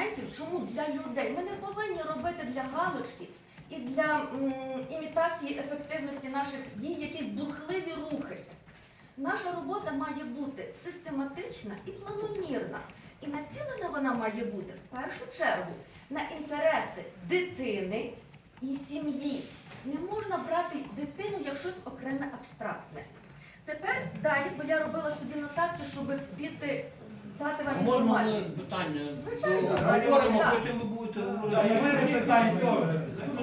моментів, чому для людей ми не повинні робити для галочки і для імітації ефективності наших дій якісь бурхливі рухи. Наша робота має бути систематична і планомірна. І націлена вона має бути в першу чергу на інтереси дитини і сім'ї. Не можна брати дитину як щось окреме абстрактне. Тепер далі, бо я робила собі нотатки, щоб вспіти здати вам Можна ми інформацію. питання Звичайно. говоримо, Так. потім ви будете Так, і в мене питання теж.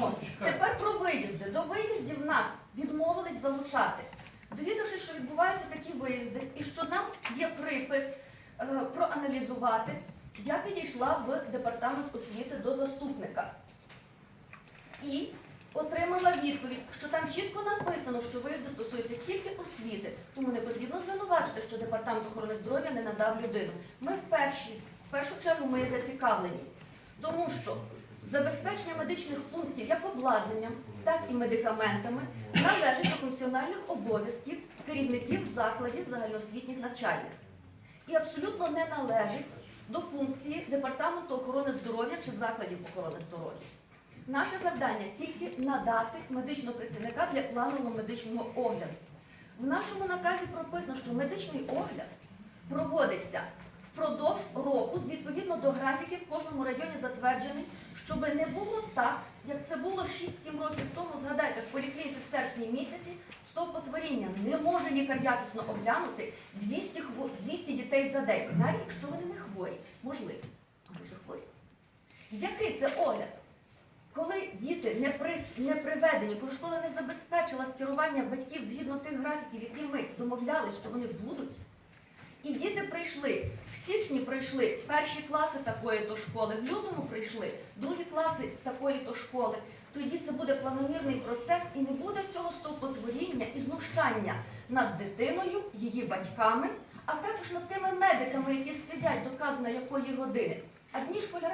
О, Тепер про виїзди. До виїздів нас відмовились залучати. Довідавшись, що відбуваються такі виїзди, і що нам є припис е, проаналізувати, я підійшла в департамент освіти до заступника і отримала чітко написано, що виїзди стосуються тільки освіти, тому не потрібно звинувачити, що департамент охорони здоров'я не надав людину. Ми в перші, в першу чергу ми зацікавлені, тому що Забезпечення медичних пунктів як обладнанням, так і медикаментами належить до функціональних обов'язків керівників закладів загальноосвітніх навчальних і абсолютно не належить до функції Департаменту охорони здоров'я чи закладів охорони здоров'я. Наше завдання тільки надати медичного працівника для планового медичного огляду. В нашому наказі прописано, що медичний огляд проводиться впродовж року відповідно до графіків в кожному районі затверджений, щоб не було так, як це було 6-7 років тому. Згадайте, в поліклініці в серпні місяці стовпотворіння не може лікар якісно оглянути 200, 200 дітей за день, навіть якщо вони не хворі, можливо, а може хворі. Який це огляд? Коли діти не, при, не приведені, коли школа не забезпечила скерування батьків згідно тих графіків, які ми домовлялися, що вони будуть, і діти прийшли, в січні прийшли перші класи такої-то школи, в лютому прийшли другі класи такої-то школи. Тоді це буде планомірний процес і не буде цього стовпотворіння і знущання над дитиною, її батьками, а також над тими медиками, які сидять доказано якої години. Одні школяри